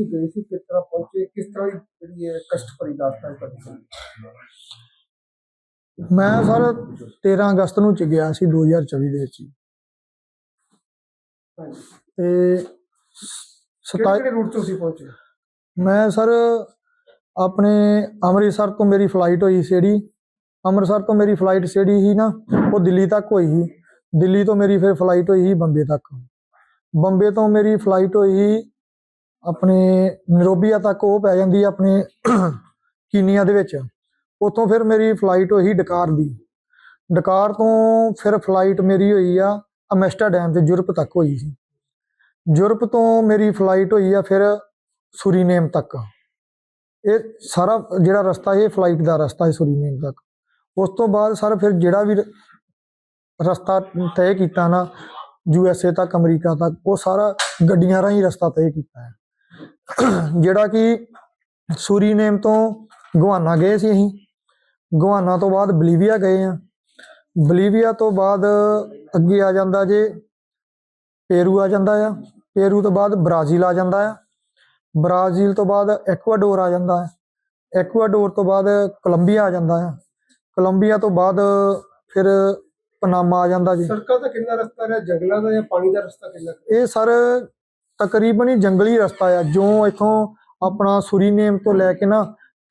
ਤੁਸੀਂ ਗਏ ਸੀ ਕਿਸ ਤਰ੍ਹਾਂ ਪਹੁੰਚੇ ਕਿਸ ਤਰ੍ਹਾਂ ਦੀ ਜਿਹੜੀ ਹੈ ਕਸ਼ਟ ਭਰੀ ਦਾਸਤਾਨ ਸੀ ਮੈਂ ਸਰ 13 ਅਗਸਤ ਨੂੰ ਚ ਗਿਆ ਸੀ 2024 ਦੇ ਵਿੱਚ ਹੀ। ਤੇ ਕਿਹੜੇ 27 ਕਿਹੜੇ ਰੂਟ ਤੋਂ ਤੁਸੀਂ ਪਹੁੰਚੇ? ਮੈਂ ਸਰ ਆਪਣੇ ਅੰਮ੍ਰਿਤਸਰ ਤੋਂ ਮੇਰੀ ਫਲਾਈਟ ਹੋਈ ਸੀੜੀ। ਅੰਮ੍ਰਿਤਸਰ ਤੋਂ ਮੇਰੀ ਫਲਾਈਟ ਸੀੜੀ ਸੀ ਨਾ ਉਹ ਦਿੱਲੀ ਤੱਕ ਹੋਈ ਸੀ। ਦਿੱਲੀ ਤੋਂ ਮੇਰੀ ਫਿਰ ਫਲਾਈਟ ਹੋਈ ਸੀ ਬੰਬੇ ਤੱਕ। ਬੰਬੇ ਤੋਂ ਮੇਰੀ ਫਲਾਈਟ ਹੋਈ ਸੀ ਆਪਣੇ ਨਰੋਬੀਆ ਤੱਕ ਉਹ ਪੈ ਜਾਂਦੀ ਆਪਣੇ ਕੀਨੀਆ ਦੇ ਵਿੱਚ। ਉੱਥੋਂ ਫਿਰ ਮੇਰੀ ਫਲਾਈਟ ਹੋਈ ਡਕਾਰ ਦੀ। ਡਕਾਰ ਤੋਂ ਫਿਰ ਫਲਾਈਟ ਮੇਰੀ ਹੋਈ ਆ ਅਮੈਸਟਰਡੈਮ ਤੇ ਯੂਰਪ ਤੱਕ ਹੋਈ ਸੀ। ਯੂਰਪ ਤੋਂ ਮੇਰੀ ਫਲਾਈਟ ਹੋਈ ਆ ਫਿਰ ਸੁਰੀਨੇਮ ਤੱਕ। ਇਹ ਸਾਰਾ ਜਿਹੜਾ ਰਸਤਾ ਇਹ ਫਲਾਈਟ ਦਾ ਰਸਤਾ ਹੈ ਸੁਰੀਨੇਮ ਤੱਕ। ਉਸ ਤੋਂ ਬਾਅਦ ਸਰ ਫਿਰ ਜਿਹੜਾ ਵੀ ਰਸਤਾ ਤੈਅ ਕੀਤਾ ਨਾ, ਯੂ ਐਸ ਏ ਤੱਕ, ਅਮਰੀਕਾ ਤੱਕ, ਉਹ ਸਾਰਾ ਗੱਡੀਆਂ ਰਾਹੀਂ ਰਸਤਾ ਤੈਅ ਕੀਤਾ ਹੈ। ਜਿਹੜਾ ਕਿ ਸੁਰੀਨੇਮ ਤੋਂ ਗਵਾਨਾ ਗਏ ਸੀ ਅਸੀਂ। ਗਵਾਨਾ ਤੋਂ ਬਾਅਦ ਬਲੀਵੀਆ ਗਏ ਆ ਬਲੀਵੀਆ ਤੋਂ ਬਾਅਦ ਅੱਗੇ ਆ ਜਾਂਦਾ ਜੇ ਪੇਰੂ ਆ ਜਾਂਦਾ ਆ। ਪੇਰੂ ਤੋਂ ਬਾਅਦ ਬ੍ਰਾਜ਼ੀਲ ਆ ਜਾਂਦਾ ਆ। ਬ੍ਰਾਜ਼ੀਲ ਤੋਂ ਬਾਅਦ ਐਕਵਾਡੋਰ ਆ ਜਾਂਦਾ ਹੈ ਐਕਵਾਡੋਰ ਤੋਂ ਬਾਅਦ ਕੋਲੰਬੀਆ ਆ ਜਾਂਦਾ ਹੈ ਕੋਲੰਬੀਆ ਤੋਂ ਬਾਅਦ ਫਿਰ ਪਨਾਮਾ ਆ ਜਾਂਦਾ ਜੀ। ਸੜਕਾਂ ਦਾ ਕਿੰਨਾ ਰਸਤਾ ਹੈ ਜੰਗਲਾਂ ਦਾ ਜਾਂ ਪਾਣੀ ਦਾ ਰਸਤਾ ਕਿੰਨਾ? ਇਹ ਸਰ ਤਕਰੀਬਨ ਹੀ ਜੰਗਲੀ ਰਸਤਾ ਆ। ਜੋ ਇਥੋਂ ਆਪਣਾ ਸੁਰੀਨੇਮ ਤੋਂ ਲੈ ਕੇ ਨਾ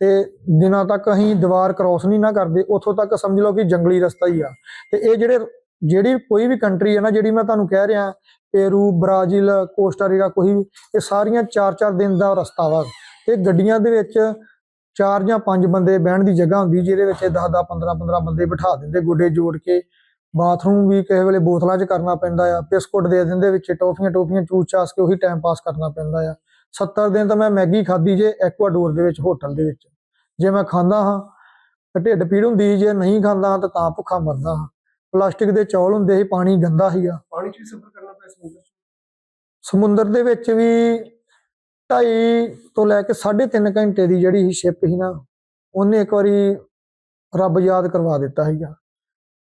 ਤੇ ਦਿਨਾਂ ਤੱਕ ਅਸੀਂ ਦੀਵਾਰ ਕ੍ਰਾਸ ਨਹੀਂ ਨਾ ਕਰਦੇ, ਉੱਥੋਂ ਤੱਕ ਸਮਝ ਲਓ ਕਿ ਜੰਗਲੀ ਰਸਤਾ ਹੀ ਆ। ਤੇ ਇਹ ਜਿਹੜੇ, ਜਿਹੜੀ ਕੋਈ ਵੀ ਕੰਟਰੀ ਹੈ ਨਾ, ਜਿਹੜੀ ਮੈਂ ਤੁਹਾਨੂੰ ਕਹਿ ਰਿਹਾ ਪੇਰੂ ਬ੍ਰਾਜ਼ੀਲ ਕੋਸਟਾਰੀਕਾ ਕੋਈ ਵੀ, ਇਹ ਸਾਰੀਆਂ 4-4 ਦਿਨ ਦਾ ਰਸਤਾ ਵਾ। ਇਹ ਗੱਡੀਆਂ ਦੇ ਵਿੱਚ ਚਾਰ ਜਾਂ ਪੰਜ ਬੰਦੇ ਬਹਿਣ ਦੀ ਜਗ੍ਹਾ ਹੁੰਦੀ, ਜਿਹਦੇ ਵਿੱਚ 10-10 15-15 ਬੰਦੇ ਬਿਠਾ ਦਿੰਦੇ, ਗੋਡੇ ਜੋੜ ਕੇ। ਬਾਥਰੂਮ ਵੀ ਕਿਸੇ ਵੇਲੇ ਬੋਤਲਾਂ 'ਚ ਕਰਨਾ ਪੈਂਦਾ ਆ ਬਿਸਕੁਟ ਦੇ ਦਿੰਦੇ ਵਿੱਚ ਟੋਫੀਆਂ ਟੋਫੀਆਂ ਚੂਸ ਚਾਸ ਕੇ ਉਹੀ ਟਾਈਮ ਪਾਸ ਕਰਨਾ ਪੈਂਦਾ ਆ। 70 ਦਿਨ ਤਾਂ ਮੈਂ ਮੈਗੀ ਖਾਧੀ ਜੇ ਐਕਵਾਡੋਰ ਦੇ ਵਿੱਚ ਹੋਟਲ ਦੇ ਵਿੱਚ। ਜੇ ਮੈਂ ਖਾਂਦਾ ਹਾਂ ਤਾਂ ਢਿੱਡ ਪੀੜ ਹੁੰਦੀ ਜੇ ਨਹੀਂ ਖਾਂਦਾ ਤਾਂ ਤਾਂ ਭੁੱਖਾ ਮਰਦਾ ਹਾਂ। ਪਲਾਸਟਿਕ ਦੇ ਚੌਲ ਹੁੰਦੇ ਸੀ ਪਾਣੀ ਗੰਦਾ ਸੀਗਾ। ਪਾਣੀ 'ਚ ਵੀ ਸਫ਼ਰ ਕਰਨਾ ਪਿਆ ਸਮੁੰਦਰ ਸਮੁੰਦਰ ਦੇ ਵਿੱਚ ਵੀ 2.5 ਤੋਂ ਲੈ ਕੇ 3.5 ਘੰਟੇ ਦੀ ਜਿਹੜੀ ਸ਼ਿਪ ਸੀ ਨਾ ਉਹਨੇ ਇੱਕ ਵਾਰੀ ਰੱਬ ਯਾਦ ਕਰਵਾ ਦਿੱਤਾ ਸੀਗਾ।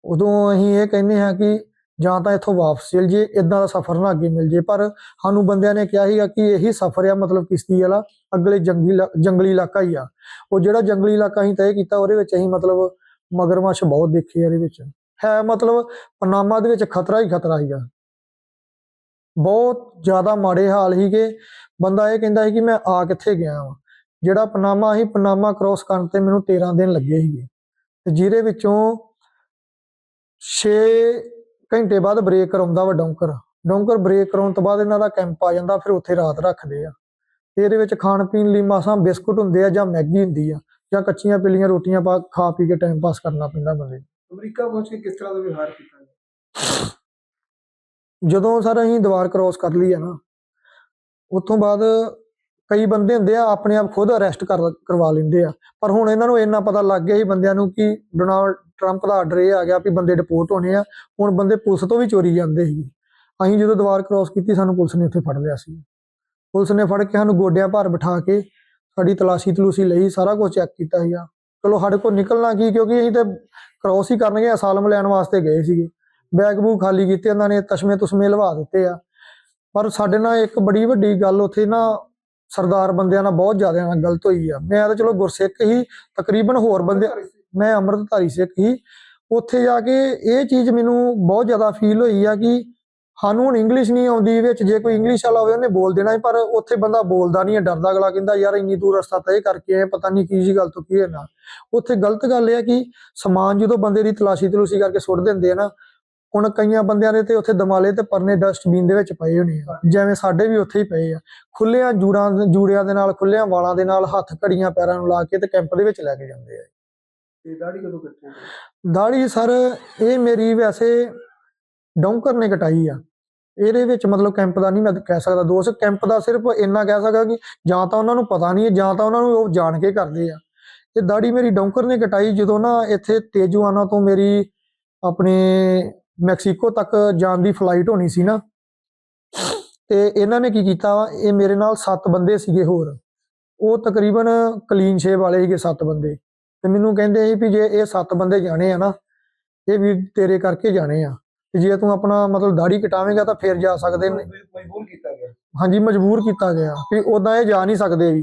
ਉਦੋਂ ਅਸੀਂ ਇਹ ਕਹਿੰਦੇ ਹਾਂ ਕਿ ਜਾਂ ਤਾਂ ਇੱਥੋਂ ਵਾਪਸ ਚਲ ਜੇ ਇਦਾਂ ਦਾ ਸਫ਼ਰ ਨਾ ਅੱਗੇ ਮਿਲ ਜੇ ਪਰ ਸਾਨੂੰ ਬੰਦਿਆਂ ਨੇ ਕਿਹਾ ਸੀਗਾ ਕਿ ਇਹੀ ਸਫ਼ਰ ਆ, ਮਤਲਬ ਕਿਸ਼ਤੀ ਵਾਲਾ, ਅਗਲੇ ਜੰਗਲੀ ਇਲਾ- ਜੰਗਲੀ ਇਲਾਕਾ ਹੀ ਆ। ਉਹ ਜਿਹੜਾ ਜੰਗਲੀ ਇਲਾਕਾ ਅਸੀਂ ਤੈਅ ਕੀਤਾ, ਉਹਦੇ ਵਿੱਚ ਅਸੀਂ ਮਤਲਬ ਮਗਰਮੱਛ ਬਹੁਤ ਦੇਖੇ ਆ ਇਹਦੇ ਵਿੱਚ। ਹੈ ਮਤਲਬ ਪਨਾਮਾ ਦੇ ਵਿੱਚ ਖਤਰਾ ਹੀ ਖਤਰਾ ਸੀਗਾ। ਬਹੁਤ ਜ਼ਿਆਦਾ ਮਾੜੇ ਹਾਲ ਸੀਗੇ। ਬੰਦਾ ਇਹ ਕਹਿੰਦਾ ਸੀ ਕਿ ਮੈਂ ਆ ਕਿੱਥੇ ਗਿਆ ਵਾਂ। ਜਿਹੜਾ ਪਨਾਮਾ ਸੀ, ਪਨਾਮਾ ਕ੍ਰੋਸ ਕਰਨ ਤੇ ਮੈਨੂੰ 13 ਦਿਨ ਲੱਗੇ ਸੀਗੇ। ਤੇ ਜਿਹਦੇ ਵਿੱਚੋਂ 6 ਘੰਟੇ ਬਾਅਦ ਬ੍ਰੇਕ ਕਰਾਉਂਦਾ ਵਾ ਡੌਂਕਰ। ਡੌਂਕਰ ਬ੍ਰੇਕ ਕਰਾਉਣ ਤੋਂ ਬਾਅਦ ਇਹਨਾਂ ਦਾ ਕੈਂਪ ਆ ਜਾਂਦਾ ਫਿਰ ਉੱਥੇ ਰਾਤ ਰੱਖਦੇ ਆ। ਇਹਦੇ ਵਿੱਚ ਖਾਣ ਪੀਣ ਲਈ ਮਾਸਾਂ ਬਿਸਕੁਟ ਹੁੰਦੇ ਆ ਜਾਂ ਮੈਗੀ ਹੁੰਦੀ ਆ ਜਾਂ ਕੱਚੀਆਂ ਪਿੱਲੀਆਂ ਰੋਟੀਆਂ ਪਾ ਖਾ ਪੀ ਕੇ ਟਾਈਮ ਪਾਸ ਕਰਨਾ ਪੈਂਦਾ ਬੰਦੇ ਨੂੰ। ਅਮਰੀਕਾ ਪਹੁੰਚ ਕੇ ਕਿਸ ਤਰ੍ਹਾਂ ਦਾ ਵਿਵਹਾਰ ਕੀਤਾ? ਜਦੋਂ ਸਰ ਅਸੀਂ ਦੀਵਾਰ ਕ੍ਰੋਸ ਕਰ ਲਈ ਆ ਨਾ ਉੱਥੋਂ ਬਾਅਦ ਕਈ ਬੰਦੇ ਹੁੰਦੇ ਆ, ਆਪਣੇ ਆਪ ਖੁਦ ਅਰੈਸਟ ਕਰਵਾ ਲੈਂਦੇ ਆ। ਪਰ ਹੁਣ ਇਹਨਾਂ ਨੂੰ ਇੰਨਾ ਪਤਾ ਲੱਗ ਗਿਆ ਸੀ ਬੰਦਿਆਂ ਨੂੰ ਕਿ ਡੋਨਾਲਡ ਟਰੰਪ ਦਾ ਆਰਡਰ ਇਹ ਆ ਗਿਆ ਵੀ ਬੰਦੇ ਡਿਪੋਰਟ ਹੋਣੇ ਆ, ਹੁਣ ਬੰਦੇ ਪੁਲਿਸ ਤੋਂ ਵੀ ਚੋਰੀ ਜਾਂਦੇ ਸੀ ਅਸੀਂ ਜਦੋਂ ਦੀਵਾਰ ਕ੍ਰੋਸ ਕੀਤੀ, ਸਾਨੂੰ ਪੁਲਿਸ ਨੇ ਉੱਥੇ ਫੜ ਲਿਆ ਸੀ। ਪੁਲਿਸ ਨੇ ਫੜ ਕੇ ਸਾਨੂੰ ਗੋਡਿਆਂ ਭਾਰ ਬਿਠਾ ਕੇ ਸਾਡੀ ਤਲਾਸ਼ੀ ਤਲੂਸੀ ਲਈ, ਸਾਰਾ ਕੁਝ ਚੈੱਕ ਕੀਤਾ ਸੀਗਾ। ਚਲੋ ਸਾਡੇ ਕੋਲ ਨਿਕਲਣਾ ਕੀ, ਕਿਉਂਕਿ ਅਸੀਂ ਤੇ ਕ੍ਰੋਸ ਹੀ ਕਰਨਗੇ ਅਸਾਲਮ ਲੈਣ ਵਾਸਤੇ ਗਏ ਸੀਗੇ। ਬੈਗ ਬੂਗ ਖਾਲੀ ਕੀਤੇ, ਉਹਨਾਂ ਨੇ ਤਸ਼ਮੇ ਤੁਸਮੇ ਲਵਾ ਦਿੱਤੇ ਆ। ਪਰ ਸਾਡੇ ਨਾਲ ਇੱਕ ਬੜੀ ਵੱਡੀ ਗੱਲ, ਉੱਥੇ ਨਾ ਸਰਦਾਰ ਬੰਦਿਆਂ ਨਾਲ ਬਹੁਤ ਜ਼ਿਆਦਾ ਨਾਲ ਗਲਤ ਹੋਈ ਆ। ਮੈਂ ਤਾਂ ਚਲੋ ਗੁਰਸਿੱਖ ਹੀ ਤਕਰੀਬਨ ਹੋਰ ਬੰਦੇ ਮੈਂ ਅੰਮ੍ਰਿਤਧਾਰੀ ਸਿੱਖ ਹੀ। ਉੱਥੇ ਜਾ ਕੇ ਇਹ ਚੀਜ਼ ਮੈਨੂੰ ਬਹੁਤ ਜ਼ਿਆਦਾ ਫੀਲ ਹੋਈ ਆ ਕਿ ਸਾਨੂੰ ਹੁਣ ਇੰਗਲਿਸ਼ ਨਹੀਂ ਆਉਂਦੀ ਵਿੱਚ ਜੇ ਕੋਈ ਇੰਗਲਿਸ਼ ਵਾਲਾ ਹੋਵੇ ਉਹਨੇ ਬੋਲ ਦੇਣਾ ਪਰ ਉੱਥੇ ਬੰਦਾ ਬੋਲਦਾ ਨਹੀਂ ਹੈ ਡਰਦਾ ਅਗਲਾ ਕਹਿੰਦਾ ਯਾਰ ਇੰਨੀ ਦੂਰ ਰਸਤਾ ਤੈਅ ਕਰਕੇ ਆਏ ਪਤਾ ਨਹੀਂ ਕੀ ਜੀ ਗੱਲ ਤੋਂ ਕੀ ਹੈ ਨਾ। ਉੱਥੇ ਗਲਤ ਗੱਲ ਇਹ ਆ ਕਿ ਸਮਾਨ ਜਦੋਂ ਬੰਦੇ ਦੀ ਤਲਾਸ਼ੀ ਤਲੂਸ਼ੀ ਕਰਕੇ ਸੁੱਟ ਦਿੰਦੇ ਆ ਨਾ ਹੁਣ ਕਈਆਂ ਬੰਦਿਆਂ ਦੇ ਤੇ ਉੱਥੇ ਦਮਾਲੇ ਤੇ ਪਰਨੇ ਡਸਟਬਿਨ ਦੇ ਵਿੱਚ ਪਏ ਹੋਣੇ ਆ। ਜਿਵੇਂ ਸਾਡੇ ਵੀ ਉੱਥੇ ਹੀ ਪਏ ਆ। ਖੁੱਲਿਆਂ ਜੂੜਾਂ ਜੂੜਿਆਂ ਦੇ ਨਾਲ ਖੁੱਲਿਆਂ ਵਾਲਾਂ ਦੇ ਨਾਲ ਹੱਥ ਘੜੀਆਂ ਪੈਰਾਂ ਨੂੰ ਲਾ ਕੇ ਤੇ ਕੈਂਪ ਦੇ ਵਿੱਚ ਲੈ ਕੇ ਜਾਂਦੇ ਆ। ਤੇ ਦਾੜੀ ਕਦੋਂ ਕੱਟਣੀ ਦਾੜੀ ਸਰ ਇਹ ਮੇਰੀ ਵੈਸੇ ਡੌਂਕਰ ਨੇ ਕਟਾਈ ਆ। ਇਹਦੇ ਵਿੱਚ ਮਤਲਬ ਕੈਂਪ ਦਾ ਨਹੀਂ ਮੈਂ ਕਹਿ ਸਕਦਾ ਦੋਸਤ ਕੈਂਪ ਦਾ ਸਿਰਫ ਇੰਨਾ ਕਹਿ ਸਕਦਾ ਕਿ ਜਾਂ ਤਾਂ ਉਹਨਾਂ ਨੂੰ ਪਤਾ ਨਹੀਂ ਹੈ ਜਾਂ ਤਾਂ ਉਹਨਾਂ ਨੂੰ ਉਹ ਜਾਣ ਕੇ ਕਰਦੇ ਆ। ਇਹ ਦਾੜੀ ਮੇਰੀ ਡੌਂਕਰ ਨੇ ਕਟਾਈ ਜਦੋਂ ਨਾ ਇੱਥੇ ਤੇਜੂਆਨਾ ਤੋਂ ਮੇਰੀ ਆਪਣੇ ਮੈਕਸੀਕੋ ਤੱਕ ਜਾਣ ਦੀ ਫਲਾਈਟ ਹੋਣੀ ਸੀ ਨਾ। ਤੇ ਇਹਨਾਂ ਨੇ ਕੀ ਕੀਤਾ ਇਹ ਮੇਰੇ ਨਾਲ 7 ਬੰਦੇ ਸੀਗੇ ਹੋਰ। ਉਹ ਤਕਰੀਬਨ ਕਲੀਨ ਸ਼ੇਵ ਵਾਲੇ ਸੀਗੇ 7 ਬੰਦੇ। ਤੇ ਮੈਨੂੰ ਕਹਿੰਦੇ ਸੀ ਵੀ ਜੇ ਇਹ 7 ਬੰਦੇ ਜਾਣੇ ਆ ਨਾ ਇਹ ਵੀ ਤੇਰੇ ਕਰਕੇ ਜਾਣੇ ਆ। ਤੇ ਜੇ ਤੂੰ ਆਪਣਾ ਮਤਲਬ ਦਾੜੀ ਕਟਾਵੇਂਗਾ ਤਾਂ ਫੇਰ ਜਾ ਸਕਦੇ ਨੇ। ਮਜਬੂਰ ਕੀਤਾ ਗਿਆ। ਹਾਂਜੀ ਮਜਬੂਰ ਕੀਤਾ ਗਿਆ। ਵੀ ਉਦਾਂ ਇਹ ਜਾ ਨਹੀਂ ਸਕਦੇ ਵੀ।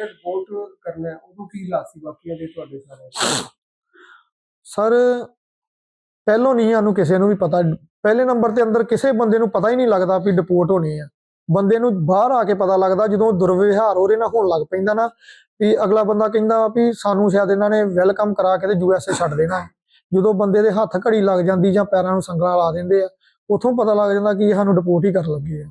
ਜਦੋਂ ਰਿਪੋਰਟ ਕਰਨਾ ਉਦੋਂ ਕੀ ਲਾਸੀ ਬਾਕੀਆਂ ਦੇ ਤੁਹਾਡੇ ਸਾਰੇ? ਸਰ ਪਹਿਲੋਂ ਨਹੀਂ ਸਾਨੂੰ ਕਿਸੇ ਨੂੰ ਵੀ ਪਤਾ। ਪਹਿਲੇ ਨੰਬਰ ਤੇ ਅੰਦਰ ਕਿਸੇ ਬੰਦੇ ਨੂੰ ਪਤਾ ਹੀ ਨਹੀਂ ਲੱਗਦਾ ਵੀ ਡਿਪੋਰਟ ਹੋਣੇ ਆ। ਬੰਦੇ ਨੂੰ ਬਾਹਰ ਆ ਕੇ ਪਤਾ ਲੱਗਦਾ ਜਦੋਂ ਦੁਰਵਿਵਹਾਰ ਉਹਦੇ ਨਾਲ ਹੋਣ ਲੱਗ ਪੈਂਦਾ ਨਾ, ਵੀ ਅਗਲਾ ਬੰਦਾ ਕਹਿੰਦਾ ਵੀ ਸਾਨੂੰ ਸ਼ਾਇਦ ਇਹਨਾਂ ਨੇ ਵੈਲਕਮ ਕਰਾ ਕੇ ਤੇ ਯੂਐਸਏ ਛੱਡ ਦੇਣਾ। ਜਦੋਂ ਬੰਦੇ ਦੇ ਹੱਥ ਘੜੀ ਲੱਗ ਜਾਂਦੀ ਜਾਂ ਪੈਰਾਂ ਨੂੰ ਸੰਗਲਾਂ ਲਾ ਦਿੰਦੇ ਆ, ਉਥੋਂ ਪਤਾ ਲੱਗ ਜਾਂਦਾ ਕਿ ਇਹ ਸਾਨੂੰ ਡਿਪੋਰਟ ਹੀ ਕਰਨ ਲੱਗੇ ਆ।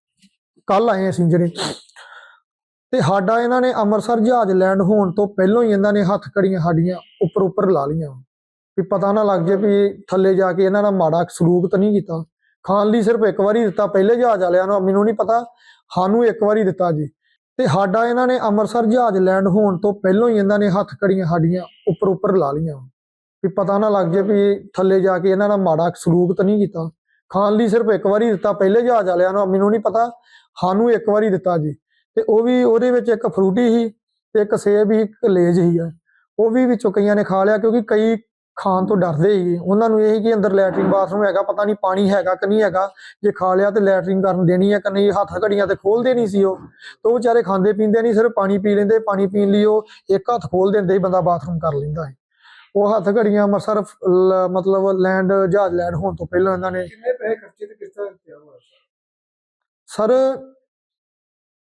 ਕੱਲ ਆਏ ਅਸੀਂ ਜਿਹੜੇ। ਤੇ ਸਾਡਾ ਇਹਨਾਂ ਨੇ ਅੰਮ੍ਰਿਤਸਰ ਜਹਾਜ਼ ਲੈਂਡ ਹੋਣ ਤੋਂ ਪਹਿਲਾਂ ਹੀ ਇਹਨਾਂ ਨੇ ਹੱਥ ਘੜੀਆਂ ਸਾਡੀਆਂ ਉੱਪਰ ਉੱਪਰ ਲਾ ਲੀਆਂ ਵੀ ਪਤਾ ਨਾ ਲੱਗ ਜੇ ਵੀ ਥੱਲੇ ਜਾ ਕੇ ਇਹਨਾਂ ਦਾ ਮਾੜਾ ਸਲੂਕ ਤਾਂ ਨਹੀਂ ਕੀਤਾ। ਖਾਣ ਲਈ ਸਿਰਫ ਇੱਕ ਵਾਰੀ ਦਿੱਤਾ, ਪਹਿਲੇ ਜਹਾਜ਼ ਵਾਲਿਆਂ ਨੂੰ, ਮੈਨੂੰ ਨਹੀਂ ਪਤਾ। ਸਾਨੂੰ ਇੱਕ ਵਾਰੀ ਦਿੱਤਾ ਜੀ। ਤੇ ਸਾਡਾ ਇਹਨਾਂ ਨੇ ਅੰਮ੍ਰਿਤਸਰ ਜਹਾਜ਼ ਲੈਂਡ ਹੋਣ ਤੋਂ ਪਹਿਲਾਂ ਹੀ ਇਹਨਾਂ ਨੇ ਹੱਥ ਘੜੀਆਂ ਸਾਡੀਆਂ ਉੱਪਰ ਉੱਪਰ ਲਾ ਲੀਆਂ ਵੀ ਪਤਾ ਨਾ ਲੱਗ ਜੇ ਵੀ ਥੱਲੇ ਜਾ ਕੇ ਇਹਨਾਂ ਦਾ ਮਾੜਾ ਸਲੂਕ ਤਾਂ ਨਹੀਂ ਕੀਤਾ। ਖਾਣ ਲਈ ਸਿਰਫ ਇੱਕ ਵਾਰੀ ਦਿੱਤਾ, ਪਹਿਲੇ ਜਹਾਜ਼ ਵਾਲਿਆਂ ਨੂੰ, ਮੈਨੂੰ ਨਹੀਂ ਪਤਾ। ਸਾਨੂੰ ਇੱਕ ਵਾਰੀ ਦਿੱਤਾ ਜੀ। ਤੇ ਉਹ ਵੀ ਉਹਦੇ ਵਿੱਚ ਇੱਕ ਫਰੂਟੀ ਸੀ ਤੇ ਇੱਕ ਸੇਬ ਹੀ ਇੱਕ ਲੇਜ ਸੀ। ਆ ਉਹ ਵੀ ਵਿੱਚੋਂ ਕਈਆਂ ਨੇ ਖਾ ਲਿਆ ਕਿਉਂਕਿ ਕਈ ਖਾਣ ਤੋਂ ਡਰਦੇ ਸੀਗੇ। ਉਹਨਾਂ ਨੂੰ ਇਹ ਸੀ ਕਿ ਅੰਦਰ ਲੈਟਰਿੰਗ ਬਾਥਰੂਮ ਹੈਗਾ, ਪਤਾ ਨਹੀਂ ਪਾਣੀ ਹੈਗਾ ਕਿ ਨਹੀਂ ਹੈਗਾ। ਜੇ ਖਾ ਲਿਆ ਤੇ ਲੈਟਰਿੰਗ ਕਰਨ ਦੇਣੀ ਹੈ ਕਿ ਨਹੀਂ, ਹੱਥ ਘੜੀਆਂ ਤੇ ਖੋਲਦੇ ਨਹੀਂ ਸੀ ਉਹ। ਤੇ ਉਹ ਵਿਚਾਰੇ ਖਾਂਦੇ ਪੀਂਦੇ ਨਹੀਂ, ਸਿਰਫ ਪਾਣੀ ਪੀ ਲੈਂਦੇ, ਪਾਣੀ ਪੀਣ ਲਈ ਉਹ ਇੱਕ ਹੱਥ ਖੋਲ ਦਿੰਦੇ ਹੀ ਬੰਦਾ ਬਾਥਰੂਮ ਕਰ ਲੈਂਦਾ ਹੈ ਉਹ ਹੱਥ ਘੜੀਆਂ ਅੰਮ੍ਰਿਤਸਰ ਮਤਲਬ ਲੈਂਡ ਜਹਾਜ਼ ਲੈਂਡ ਹੋਣ ਤੋਂ ਪਹਿਲਾਂ ਇਹਨਾਂ ਨੇ ਕਿੰਨੇ ਪੈਸੇ ਖਰਚੇ ਤੇ ਕਿਸ ਤਰ੍ਹਾਂ ਕਿਹਾ ਹੋਇਆ ਸਰ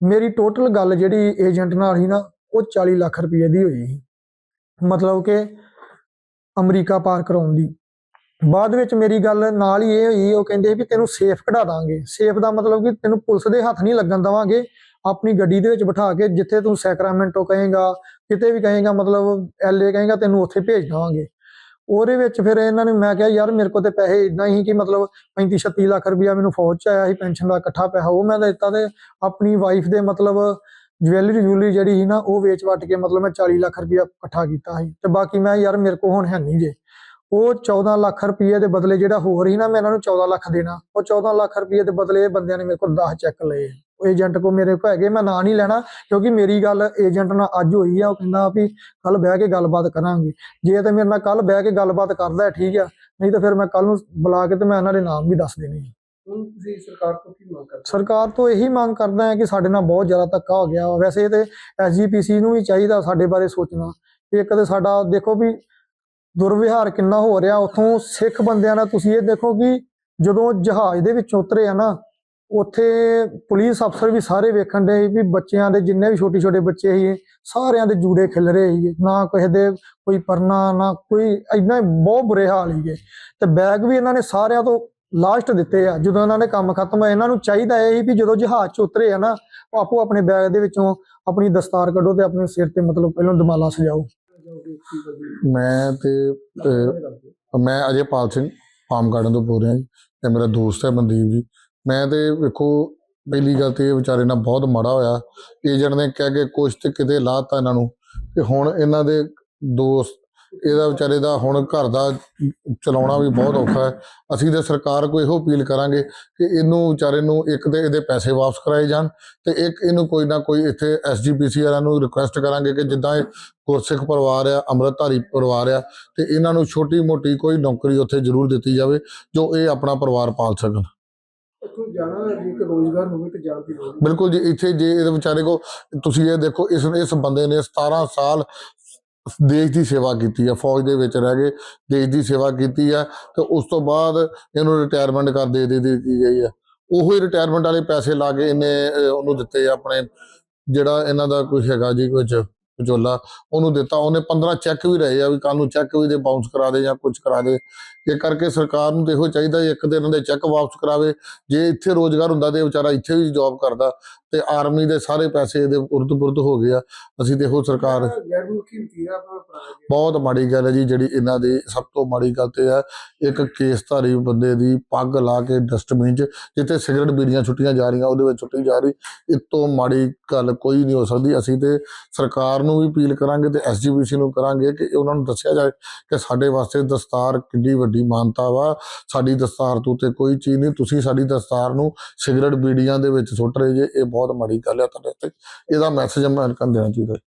ਮੇਰੀ ਟੋਟਲ ਗੱਲ ਜਿਹੜੀ ਏਜੰਟ ਨਾਲ ਸੀ ਨਾ ਉਹ 40 ਲੱਖ ਰੁਪਏ ਦੀ ਹੋਈ ਸੀ। ਮਤਲਬ ਕਿ ਅਮਰੀਕਾ ਪਾਰ ਕਰਾਉਣ ਦੀ। ਬਾਅਦ ਵਿੱਚ ਮੇਰੀ ਗੱਲ ਨਾਲ ਹੀ ਇਹ ਹੋਈ ਉਹ ਕਹਿੰਦੇ ਵੀ ਤੈਨੂੰ ਸੇਫ ਕਢਾ ਦਾਂਗੇ। ਸੇਫ ਦਾ ਮਤਲਬ ਕਿ ਤੈਨੂੰ ਪੁਲਿਸ ਦੇ ਹੱਥ ਨਹੀਂ ਲੱਗਣ ਦਵਾਂਗੇ। ਆਪਣੀ ਗੱਡੀ ਦੇ ਵਿੱਚ ਬਿਠਾ ਕੇ ਜਿੱਥੇ ਤੂੰ ਸੈਕਰਾਮੈਂਟੋ ਕਹੇਗਾ, ਕਿਤੇ ਵੀ ਕਹੇਗਾ, ਮਤਲਬ ਐਲਏ ਕਹੇਗਾ, ਤੈਨੂੰ ਉੱਥੇ ਭੇਜ ਦਵਾਂਗੇ। ਉਹਦੇ ਵਿੱਚ ਫਿਰ ਇਹਨਾਂ ਨੇ ਮੈਂ ਕਿਹਾ, ਯਾਰ ਮੇਰੇ ਕੋਲ ਤੇ ਪੈਸੇ ਇਦਾਂ ਹੀ ਕਿ ਮਤਲਬ 35 36 ਲੱਖ ਰੁਪਇਆ ਮੈਨੂੰ ਫੌਜ ਚ ਆਇਆ ਸੀ, ਪੈਨਸ਼ਨ ਦਾ ਇਕੱਠਾ ਪੈਸਾ ਉਹ ਮੈਂ ਦਿੱਤਾ ਤੇ ਆਪਣੀ ਵਾਈਫ ਦੇ ਮਤਲਬ ਜਵੈਲਰੀ ਜੂਲਰੀ ਜਿਹੜੀ ਸੀ ਨਾ, ਉਹ ਵੇਚ ਵਟ ਕੇ ਮਤਲਬ ਮੈਂ 40 ਲੱਖ ਰੁਪਇਆ ਇਕੱਠਾ ਕੀਤਾ ਸੀ। ਤੇ ਬਾਕੀ ਮੈਂ ਯਾਰ ਮੇਰੇ ਕੋਲ ਹੁਣ ਹੈ ਨਹੀਂ ਜੇ। ਉਹ 14 ਲੱਖ ਰੁਪਏ ਦੇ ਬਦਲੇ ਜਿਹੜਾ ਹੋਰ ਸੀ ਨਾ, ਮੈਂ ਇਹਨਾਂ ਨੂੰ 14 ਲੱਖ ਦੇਣਾ। ਉਹ 14 ਲੱਖ ਰੁਪਏ ਦੇ ਬਦਲੇ ਬੰਦਿਆਂ ਨੇ ਮੇਰੇ ਕੋਲ 10 ਚੈੱਕ ਲਏ। ਏਜੰਟ ਕੋ ਮੇਰੇ ਕੋਲ ਹੈਗੇ ਮੈਂ ਨਾਂ ਨਹੀਂ ਲੈਣਾ ਕਿਉਂਕਿ ਮੇਰੀ ਗੱਲ ਏਜੰਟ ਨਾਲ ਅੱਜ ਹੋਈ ਆ ਉਹ ਕਹਿੰਦਾ ਵੀ ਕੱਲ ਬਹਿ ਕੇ ਗੱਲਬਾਤ ਕਰਾਂਗੇ। ਜੇ ਤੇ ਮੇਰੇ ਨਾਲ ਕੱਲ ਬਹਿ ਕੇ ਗੱਲਬਾਤ ਕਰਦਾ ਠੀਕ ਆ ਨਹੀਂ ਤਾਂ ਫਿਰ ਮੈਂ ਕੱਲ ਨੂੰ ਬੁਲਾ ਕੇ ਤੇ ਮੈਂ ਇਹਨਾਂ ਦੇ ਨਾਮ ਵੀ ਦੱਸ ਦੇਣੇ। ਹੁਣ ਤੁਸੀਂ ਸਰਕਾਰ ਤੋਂ ਕੀ ਮੰਗ ਕਰਦੇ ਸਰਕਾਰ ਤੋਂ ਇਹੀ ਮੰਗ ਕਰਦਾ ਹੈ ਕਿ ਸਾਡੇ ਨਾਲ ਬਹੁਤ ਜ਼ਿਆਦਾ ਧੱਕਾ ਹੋ ਗਿਆ ਵੈਸੇ ਤੇ ਐਸਜੀਪੀਸੀ ਨੂੰ ਵੀ ਚਾਹੀਦਾ ਸਾਡੇ ਬਾਰੇ ਸੋਚਣਾ। ਕਿ ਇੱਕ ਤੇ ਸਾਡਾ ਦੇਖੋ ਵੀ ਦੁਰਵਿਹਾਰ ਕਿੰਨਾ ਹੋ ਰਿਹਾ ਉਥੋਂ ਸਿੱਖ ਬੰਦਿਆਂ ਨਾਲ ਤੁਸੀਂ ਇਹ ਦੇਖੋ ਕਿ ਜਦੋਂ ਜਹਾਜ਼ ਦੇ ਵਿੱਚ ਉਤਰੇ ਆ ਨਾ ਉੱਥੇ ਪੁਲਿਸ ਅਫਸਰ ਵੀ ਸਾਰੇ ਵੇਖਣ ਦੇ ਵੀ ਬੱਚਿਆਂ ਦੇ ਜਿੰਨੇ ਵੀ ਛੋਟੇ ਛੋਟੇ ਬੱਚੇ ਸੀ ਸਾਰਿਆਂ ਦੇ ਜੂੜੇ ਖਿਲ ਰਹੇ ਸੀ ਨਾ ਕਿਸੇ ਦੇ ਕੋਈ ਪਰਨਾ, ਨਾ ਕੋਈ ਇਦਾਂ ਬਹੁਤ ਬੁਰੇ ਹਾਲ ਸੀਗੇ। ਤੇ ਬੈਗ ਵੀ ਇਹਨਾਂ ਨੇ ਸਾਰਿਆਂ ਤੋਂ ਲਾਸਟ ਦਿੱਤੇ ਆ। ਜਦੋਂ ਇਹਨਾਂ ਨੇ ਕੰਮ ਖਤਮ ਹੋਇਆ ਇਹਨਾਂ ਨੂੰ ਚਾਹੀਦਾ ਇਹ ਸੀ ਵੀ ਜਦੋਂ ਜਹਾਜ਼ 'ਚ ਉਤਰੇ ਆ ਨਾ ਆਪੋ ਆਪਣੇ ਬੈਗ ਦੇ ਵਿੱਚੋਂ ਆਪਣੀ ਦਸਤਾਰ ਕੱਢੋ ਤੇ ਆਪਣੇ ਸਿਰ ਤੇ ਮਤਲਬ ਪਹਿਲਾਂ ਦਮਾਲਾ ਸਜਾਓ। ਮੈਂ ਤੇ ਮੈਂ ਅਜੇ ਪਾਲ ਸਿੰਘ, ਫਾਰਮ ਗਾਰਡਨ ਤੋਂ ਬੋਲ ਰਿਹਾ ਜੀ। ਤੇ ਮੇਰਾ ਦੋਸਤ ਹੈ ਮਨਦੀਪ ਜੀ। ਮੈਂ ਤੇ ਵੇਖੋ, ਪਹਿਲੀ ਗੱਲ ਤੇ ਇਹ ਵਿਚਾਰੇ ਨਾਲ ਬਹੁਤ ਮਾੜਾ ਹੋਇਆ। ਏਜੰਟ ਨੇ ਕਹਿ ਕੇ ਕੁਛ ਤੇ ਕਿਤੇ ਲਾਤਾ ਇਹਨਾਂ ਨੂੰ। ਤੇ ਹੁਣ ਇਹਨਾਂ ਦੇ ਦੋਸਤ, ਇਹਦਾ ਵਿਚਾਰੇ ਦਾ ਹੁਣ ਘਰ ਦਾ ਚਲਾਉਣਾ ਵੀ ਬਹੁਤ ਔਖਾ ਹੈ। ਅਸੀਂ ਤੇ ਸਰਕਾਰ ਕੋ ਇਹੋ ਅਪੀਲ ਕਰਾਂਗੇ ਕਿ ਇਹਨੂੰ ਵਿਚਾਰੇ ਨੂੰ ਇੱਕ ਤੇ ਇਹਦੇ ਪੈਸੇ ਵਾਪਸ ਕਰਾਏ ਜਾਣ ਤੇ ਇੱਕ ਇਹਨੂੰ ਕੋਈ ਨਾ ਕੋਈ ਇੱਥੇ ਐਸਜੀਪੀਸੀ ਵਾਲਿਆਂ ਨੂੰ ਰਿਕੁਐਸਟ ਕਰਾਂਗੇ ਕਿ ਜਿੱਦਾਂ ਇਹ ਗੁਰਸਿੱਖ ਪਰਿਵਾਰ ਆ, ਅੰਮ੍ਰਿਤਧਾਰੀ ਪਰਿਵਾਰ ਆ, ਤੇ ਇਹਨਾਂ ਨੂੰ ਛੋਟੀ ਮੋਟੀ ਕੋਈ ਨੌਕਰੀ ਉੱਥੇ ਜ਼ਰੂਰ ਦਿੱਤੀ ਜਾਵੇ ਜੋ ਇਹ ਆਪਣਾ ਪਰਿਵਾਰ ਪਾਲ ਸਕਣ। ਜਾਣਾ ਜੇ ਕਿ ਰੋਜ਼ਗਾਰ ਹੋਵੇ ਤੇ ਜਾਣ ਦੀ ਲੋੜ ਨਹੀਂ ਬਿਲਕੁਲ ਜੀ ਇੱਥੇ ਜੇ ਇਹਦੇ ਵਿਚਾਰੇ ਕੋ ਤੁਸੀਂ ਇਹ ਦੇਖੋ ਇਸ ਇਸ ਬੰਦੇ ਨੇ 17 ਸਾਲ ਦੇਸ਼ ਦੀ ਸੇਵਾ ਕੀਤੀ ਹੈ ਫੌਜ ਦੇ ਵਿੱਚ ਰਹਿ ਕੇ ਦੇਸ਼ ਦੀ ਸੇਵਾ ਕੀਤੀ ਹੈ ਤੇ ਉਸ ਤੋਂ ਬਾਅਦ ਇਹਨੂੰ ਰਿਟਾਇਰਮੈਂਟ ਕਰ ਦੇ ਦੇ ਦਿੱਤੀ ਗਈ ਹੈ ਉਹੋ ਹੀ ਰਿਟਾਇਰਮੈਂਟ ਵਾਲੇ ਪੈਸੇ ਲਾ ਕੇ ਇਹਨੇ ਅਹ, ਉਹਨੂੰ ਦਿੱਤੇ ਆਪਣੇ ਜਿਹੜਾ ਇਹਨਾਂ ਦਾ ਕੋਈ ਹੈਗਾ ਜੀ ਕੁਝ ਵਿਚੋਲਾ ਉਹਨੂੰ ਦਿੱਤਾ। ਉਹਨੇ 15 ਚੈੱਕ ਵੀ ਰਹੇ ਆ ਵੀ ਕੱਲ ਨੂੰ ਚੈੱਕ ਵੀ ਦੇ ਬਾਉਂਸ ਕਰਾ ਦੇ ਜਾਂ ਕੁਝ ਕਰਾ ਦੇ। ਇਹ ਕਰਕੇ ਸਰਕਾਰ ਨੂੰ ਦੇਖੋ ਚਾਹੀਦਾ ਇੱਕ ਦਿਨ ਦੇ ਚੈੱਕ ਵਾਪਸ ਕਰਾਵੇ। ਜੇ ਇੱਥੇ ਰੋਜ਼ਗਾਰ ਹੁੰਦਾ ਤੇ ਵਿਚਾਰਾ ਇੱਥੇ ਵੀ ਜੌਬ ਕਰਦਾ। ਤੇ ਆਰਮੀ ਦੇ ਸਾਰੇ ਪੈਸੇ ਇਹਦੇ ਉਰਦ ਪੁਰਦ ਹੋ ਗਏ ਆ। ਅਸੀਂ ਦੇਖੋ ਸਰਕਾਰ ਬਹੁਤ ਮਾੜੀ ਗੱਲ ਹੈ ਜੀ ਜਿਹੜੀ ਇਹਨਾਂ ਦੀ ਸਭ ਤੋਂ ਮਾੜੀ ਗੱਲ ਤੇ ਹੈ। ਇੱਕ ਕੇਸਧਾਰੀ ਬੰਦੇ ਦੀ ਪੱਗ ਲਾ ਕੇ ਡਸਟਬਿਨ 'ਚ ਜਿੱਥੇ ਸਿਗਰਟ ਬੀੜੀਆਂ ਛੁੱਟੀਆਂ ਜਾ ਰਹੀਆਂ ਉਹਦੇ ਵਿੱਚ ਛੁੱਟੀ ਜਾ ਰਹੀ। ਇਸ ਤੋਂ ਮਾੜੀ ਗੱਲ ਕੋਈ ਨਹੀਂ ਹੋ ਸਕਦੀ। ਅਸੀਂ ਤੇ ਸਰਕਾਰ ਨੂੰ ਵੀ ਅਪੀਲ ਕਰਾਂਗੇ ਤੇ ਐਸਜੀਪੀਸੀ ਨੂੰ ਕਰਾਂਗੇ ਕਿ ਉਹਨਾਂ ਨੂੰ ਦੱਸਿਆ ਜਾਏ ਕਿ ਸਾਡੇ ਵਾਸਤੇ ਦਸਤਾਰ ਕਿੰਨੀ ਵੱਡੀ ਮਾਨਤਾ ਵਾ। ਸਾਡੀ ਦਸਤਾਰ ਤੋਂ ਤੇ ਕੋਈ ਚੀਜ਼ ਨਹੀਂ। ਤੁਸੀਂ ਸਾਡੀ ਦਸਤਾਰ ਨੂੰ ਸਿਗਰਟ ਬੀੜੀਆਂ ਦੇ ਵਿੱਚ ਸੁੱਟ ਰਹੇ ਜੇ ਇਹ ਬਹੁਤ ਮਾੜੀ ਗੱਲ ਹੈ ਤੁਹਾਡੇ ਤੇ ਇਹਦਾ ਮੈਸੇਜ ਅਮਰੀਕਨ ਦੇਣਾ ਚਾਹੀਦਾ।